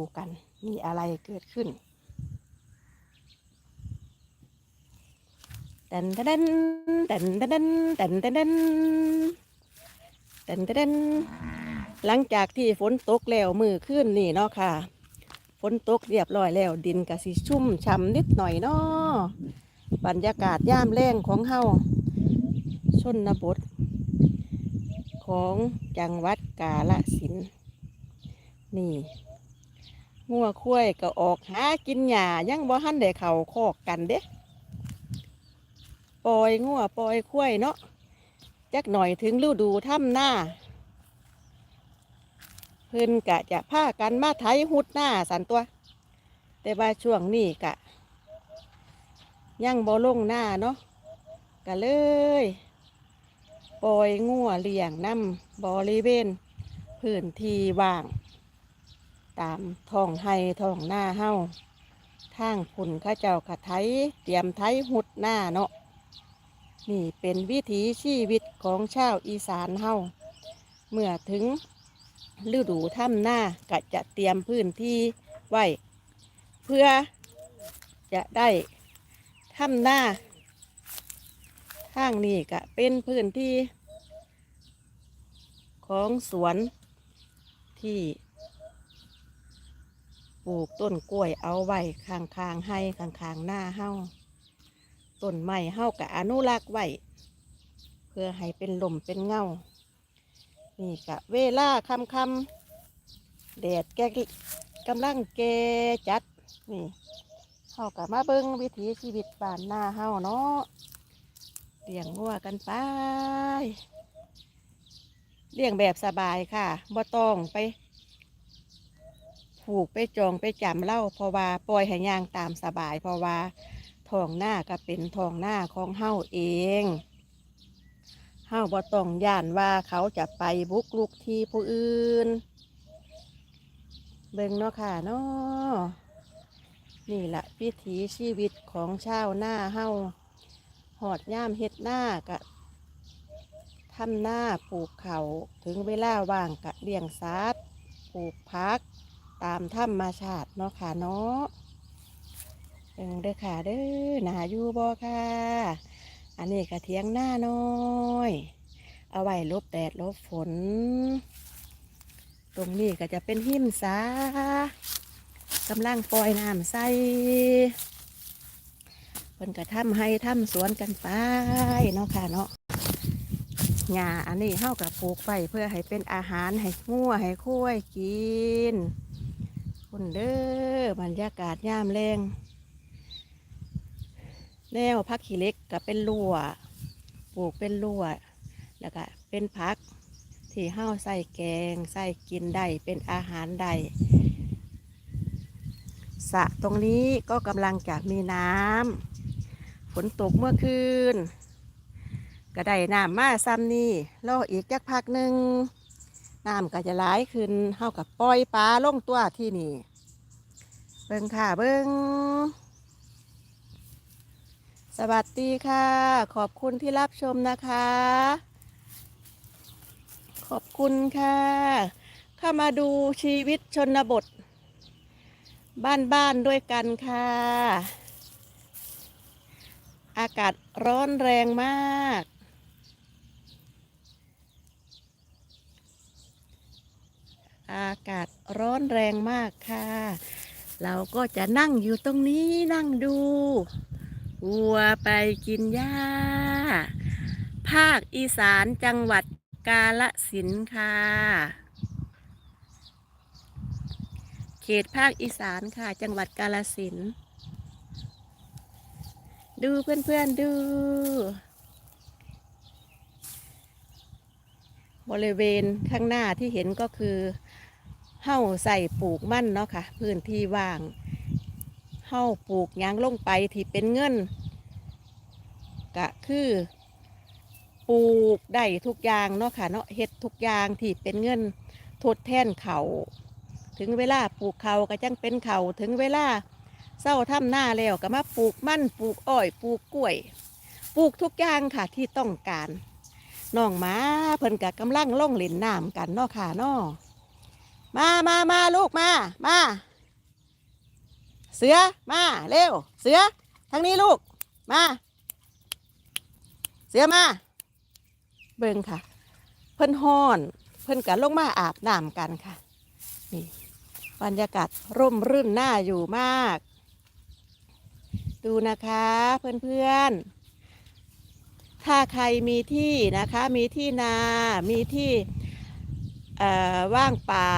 ูกัน มีอะไรเกิดขึ้นเต้นเต้นเต้นเต้นเต้นเต้นเต้นเต้นเต้นหลังจากที่ฝนตกแล้วมือขึ้นนี่เนาะค่ะ ฝนตกเรียบร้อยแล้วดินกะสิชุ่มช่ำนิดหน่อยเนาะบรรยากาศย่ามแรงของเฮาชนบท ของจังหวัดกาฬสินธุ์นี่ งัวคุ้ยก็ออกหากินหญ้ายังบ่ทันได้เข้าคอกกันเด้ปล่อยงัวปล่อยคุ้ยเนาะจักหน่อยถึงฤดูถ้ำหน้า เพิ่นกะจะพากันมาไถหุดหน้าสันตัว แต่ว่าช่วงนี้กะ ยังบ่ลงหน้าเนาะกะเลยปล่อยงัวเลี้ยงน้ำบริเวณพื้นที่ว่าง ตามท้องไห้ท้องหน้าเฮาทางผุนข้าเจ้ากะไถเตรียมไถหุดหน้าเนาะนี่เป็นวิถีชีวิตของชาวอีสานเฮาเมื่อถึงฤดูถ้ำหน้าก็จะเตรียมพื้นที่ไว้ เพื่อจะได้ถ้ำหน้าทางนี้ก็เป็นพื้นที่ ของสวนที่ ปลูกต้นกล้วยเอาไว้ข้างๆให้ข้างๆหน้าเฮาต้นไม้เฮากับอนุรักษ์ไว้เพื่อให้เป็นลมเป็นเงา นี่กะเวลาคำคำแดดแกกำลังแกจัด นี่เฮากับมาเบิ้งวิถีชีวิตบ้านหน้าเฮาเนาะเลี้ยงงัวกันไปเลี้ยงแบบสบายค่ะบ่ต้องไป ผูกไปจองไปจำเล่าเพราะว่าปล่อยให้ย่างตามสบาย เพราะว่าทองหน้าก็เป็นทองหน้าของเฮาเองเฮาบ่ต้องย่านว่าเขาจะไปบุกลุกที่ผู้อื่น เบิ่งเนาะค่ะเนาะนี่แหละวิถีชีวิตของชาวหน้าเฮาหอดย่ามเฮ็ดหน้ากะทำหน้าปลูกเขาถึงเวลาว่างกะเลี้ยงสัตว์ปลูกพัก ตามธรรมชาติเนาะค่ะเนาะเอิงเด้อค่ะเด้อหนาอยู่บ่ค่ะ อันนี้กะเทียงหน้าน้อย เอาไว้ลบแดดลบฝน ตรงนี้ก็จะเป็นหิมสากำลังปล่อยน้ำใส่เพิ่นก็ทำให้ทำสวนกันไปเนาะค่ะเนาะหญ้าอันนี้เฮากับปลูกไว้เพื่อให้เป็นอาหารให้งัวให้คุ้ยกิน คุณเด้อบรรยากาศยามแรงแนวพักขี้เล็กก็เป็นรั่วปลูกเป็นรั่วแล้วก็เป็นพักที่เฮาใส่แกงใส่กินได้เป็นอาหารได้สระตรงนี้ก็กำลังจะมีน้ำฝนตกเมื่อคืนก็ได้น้ำมาซ้ำนี่รออีกจักพักหนึ่ง น้ำก็จะไหลายขึ้นเท่ากับปล่อยปลาลงตัวที่นี่เบิ่งค่ะเบิ่งสวัสดีค่ะ ขอบคุณที่รับชมนะคะ ขอบคุณค่ะ เข้ามาดูชีวิตชนบท บ้านๆด้วยกันค่ะ อากาศร้อนแรงมาก อากาศร้อนแรงมากค่ะ เราก็จะนั่งอยู่ตรงนี้นั่งดูวัวไปกินหญ้า ภาคอีสานจังหวัดกาฬสินค่ะ เขตภาคอีสานค่ะ จังหวัดกาฬสิน ดูเพื่อนๆดู บริเวณข้างหน้าที่เห็นก็คือ เฮ้าใส่ปลูกมั่นเนาะค่ะ พื้นที่ว่างเฮ้าปลูกยางลงไปที่เป็นเงินก็คือปลูกได้ทุกอย่างเนาะค่ะเนาะเฮ็ดทุกอย่างที่เป็นเงินทดแทนเขาถึงเวลาปลูกเขาก็จังเป็นเขาถึงเวลาเศร้าทำหน้าแล้วก็มาปลูกมั่นปลูกอ้อย ปลูกกล้วย ปลูกทุกอย่างค่ะที่ต้องการน้องหมาเพิ่นกับกำลังล่องเล่นน้ำกันเนาะค่ะเนาะ มามามาลูกมา มา เสือ มา เร็ว เสือ ทางนี้ลูก มา เสือมา เบิ่งค่ะ เพิ่นฮ้อน เพิ่นกันลงมาอาบน้ำกันค่ะ นี่ บรรยากาศร่มรื่นน่าอยู่มาก ดูนะคะเพื่อนๆถ้าใครมีที่นะคะ มีที่นา มีที่ ว่างเปล่า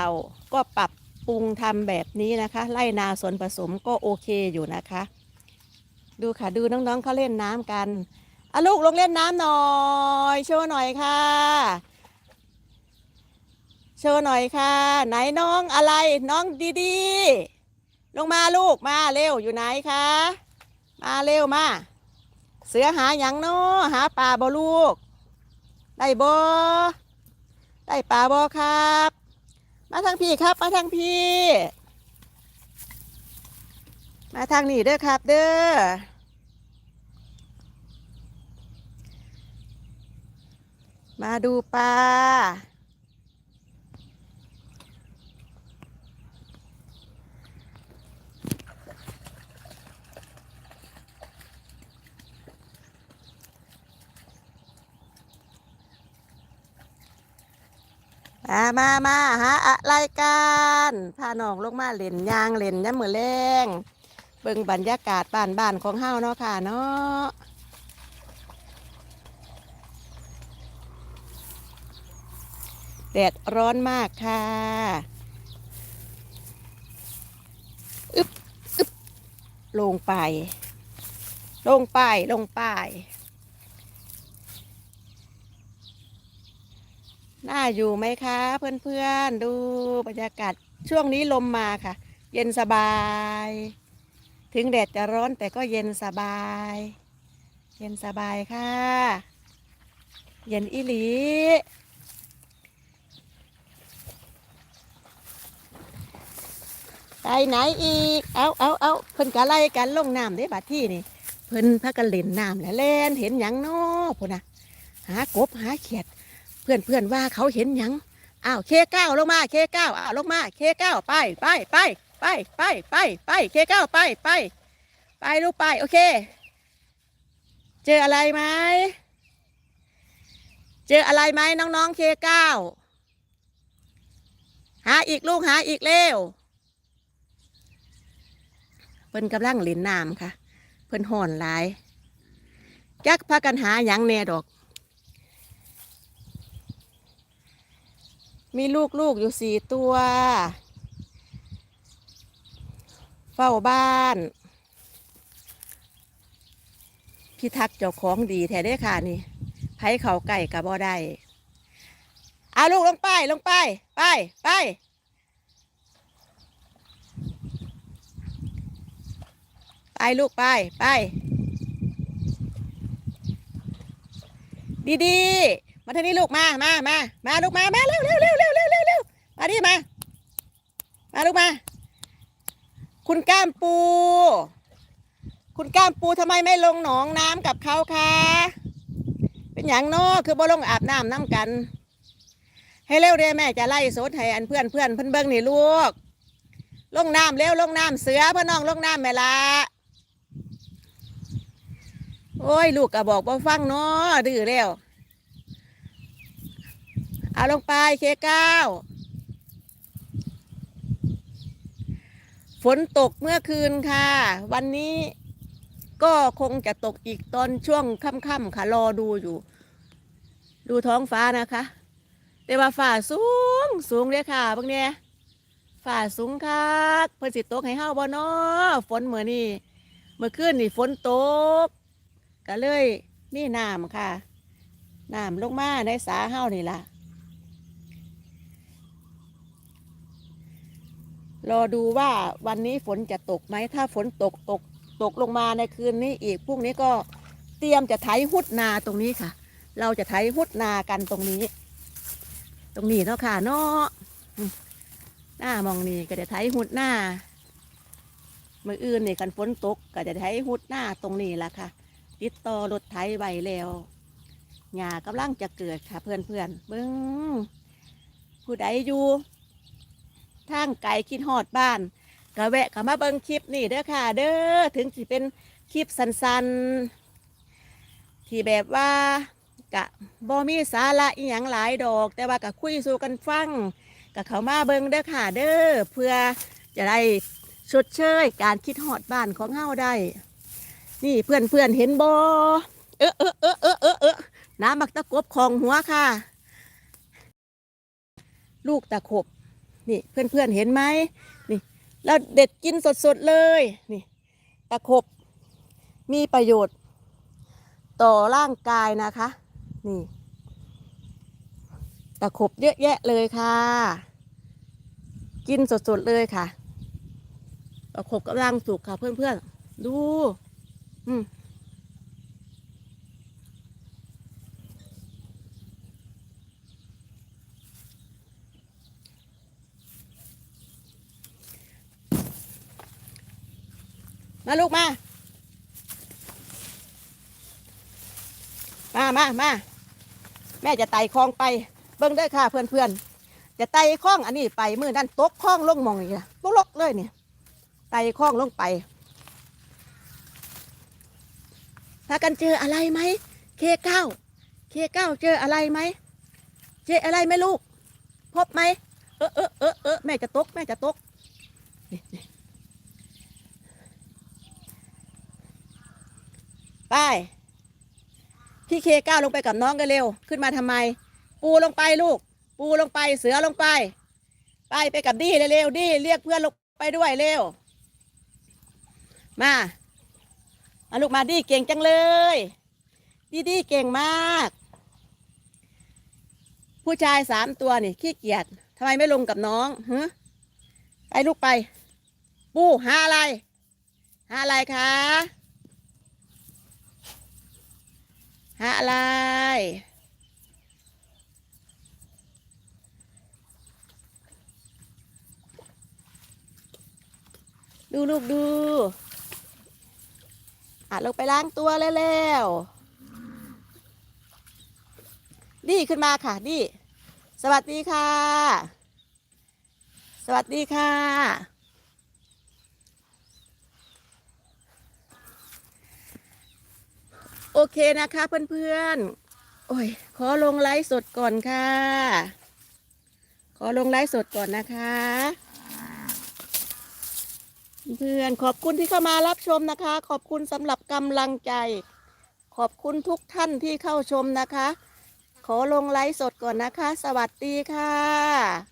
ก็ปรับปรุงทำแบบนี้นะคะไล่นาสวนผสมก็โอเคอยู่นะคะ ดูค่ะดูน้องๆเขาเล่นน้ำกันอะลูกลงเล่นน้ำหน่อยโชว์หน่อยค่ะโชว์หน่อยค่ะ ไหนน้องอะไรน้องดีๆ ลงมาลูกมาเร็วอยู่ไหนคะมาเร็วมา เสือหาหยังเนาะหาปลาบ่ลูก ได้บ่ ได้ปลาบอครับ มาทางพี่ครับ มาทางพี่ มาทางนี้เด้อครับ เด้อมาดูปลา มามามาหาอะไรกันพาน้องลงมาเล่นยางเล่นย้ำมือแรงเบิ่งบรรยากาศบ้านบ้านของเฮาเนาะค่ะเนาะแดดร้อนมากค่ะอึบอึบลงไป ลงไปลงไป น่าอยู่ไหมคะ เพื่อนๆ ดูบรรยากาศช่วงนี้ลมมาค่ะ เย็นสบาย ถึงแดดจะร้อนแต่ก็เย็นสบาย เย็นสบายค่ะ เย็นอีหลีไปไหนอีก เอาเอาเอาเพิ่นกะไล่กันลงน้ำได้บัดที่นี่ เพิ่นพากันเล่นน้ำแล้วเล่นเห็นหยังน้อพุ่นนะหากบหาเขียด เพื่อนเพื่อนว่าเขาเห็นหยังอ้าวเคเก้าลงมาเคเก้าอ้าวลงมาเคเก้าไปไปไปไปไปไปไปเคเก้าไปไปไปลูกไปโอเค เจออะไรไหมเจออะไรไหมน้องๆเคเก้าหาอีกลูกหาอีกเร็วเพิ่นกำลังเล่นน้ำค่ะ เพิ่นห่อนหลายจักพากันหาหยังแน่ดอก มีลูกลูกๆอยู่สี่ตัว เฝ้าบ้านพี่ทักษ์เจ้าของดีแท้ได้ค่ะนี่ไผเขาไก่กับบ่ได้เอาลูกลงไปลงไป ไปไปไปลูกไปไป ดีๆ ทางนี้ลูกมามามามาลูกมามาเร็วเร็วเร็วเร็วเร็วเร็วเร็วมาดิมามาลูกมา คุณก้ามปู คุณก้ามปูทำไมไม่ลงหนองน้ำกับเขาคะเป็นอย่างนอคือบ่ลงอาบน้ำน้ำกัน ให้เร็วเด้แม่จะไล่สดให้อันเพื่อนเพื่อนเพื่อนเบิ้งนี่ลูกลงน้ำเร็วลงน้ำเสือพ่อน้องลงน้ำแม่ละโอ้ย ลูกก็บอกว่าฟังเนาะดื้อแล้ว เอาลงไปเคเก้าฝนตกเมื่อคืนค่ะ วันนี้ก็คงจะตกอีกตอนช่วงค่ำๆค่ะรอดูอยู่ ดูท้องฟ้านะคะ แต่ว่าฝ่าสูงสูงเลยค่ะพวกเนี้ยฝ่าสูงคักเพิ่นสิตกให้เฮาบ่เนาะฝนเมื่อนี้เมื่อคืนนี่ฝนตก ก็เลยมีน้ำค่ะน้ำลงมาในสาเฮานี่ล่ะ รอดูว่าวันนี้ฝนจะตกไหม ถ้าฝนตกตกตกลงมาในคืนนี้อีกพรุ่งนี้ก็เตรียมจะไถหุดนาตรงนี้ค่ะ เราจะไถหุดนากันตรงนี้ ตรงนี้เนาะค่ะเนาะหน้ามองนี่ก็จะไถหุดหน้ามืออื่นนี่กันฝนตกก็จะไถหุดหน้าตรงนี้ละค่ะ ติดต่อรถไถไว้แล้วหญ้ากำลังจะเกิดค่ะเพื่อนเพื่อนเบิ้งผู้ใดอยู่ ทางไก่คิดหอดบ้านก็แวะเข้ามาเบิ่งคลิปนี่เด้อค่ะ เด้อถึงสิเป็นคลิปสั้นๆ ที่แบบว่ากะบ่มีสาระอีหยังหลายดอก แต่ว่าก็คุยสู่กันฟังก็เข้ามาเบิ่งเด้อค่ะเด้อเพื่อจะได้ชดเชยการคิดฮอดบ้านของเฮาได้ นี่เพื่อนเพื่อนๆเห็นบ่เออเออเออเออเออเออน้ำมักตะกบของหัวค่ะ ลูกตะขบ นี่เพื่อนๆเห็นไหมนี่เราเด็ดกินสดๆเลยนี่ตะขบมีประโยชน์ต่อร่างกายนะคะ นี่ตะขบเยอะแยะเลยค่ะ กินสดๆเลยค่ะตะขบกำลังสุกค่ะเพื่อนๆ ดู อืม มาลูกมา มามามาแม่จะไต่คลองไป เบิ่งได้ค่ะเพื่อนเพื่อนจะไต่คลองอันนี้ไปมือนั่นตกคลองลงมองนี่ละตกลกเลยเนี่ยไต่คลองลงไปพากันเจออะไรไหมเคเก้าเคเก้าเจออะไรไหมเจออะไรไหมลูก พบไหมเออเออเออเออแม่จะตกแม่จะตกนี่นี่ ไป พี่เคก้าวลงไปกับน้องกันเร็ว ขึ้นมาทำไม ปูลงไปลูก ปูลงไปเสือลงไป ไปไปกับดี้เร็วๆดี้เรียกเพื่อนลงไปด้วยเร็ว มามาลูกมาดี้เก่งจังเลย ดีดี้เก่งมาก ผู้ชายสามตัวนี่ขี้เกียจทำไมไม่ลงกับน้องฮะไปลูกไป ปูหาอะไร หาอะไรคะ หาอะไร ดูลูกดูอะลงไปล้างตัวแล้วๆดีขึ้นมาค่ะดีสวัสดีค่ะ สวัสดีค่ะ โอเคนะคะเพื่อนๆ โอ้ย ขอลงไลฟ์สดก่อนค่ะ ขอลงไลฟ์สดก่อนนะคะ เพื่อนขอบคุณที่เข้ามารับชมนะคะ ขอบคุณสำหรับกำลังใจ ขอบคุณทุกท่านที่เข้าชมนะคะ ขอลงไลฟ์สดก่อนนะคะ สวัสดีค่ะ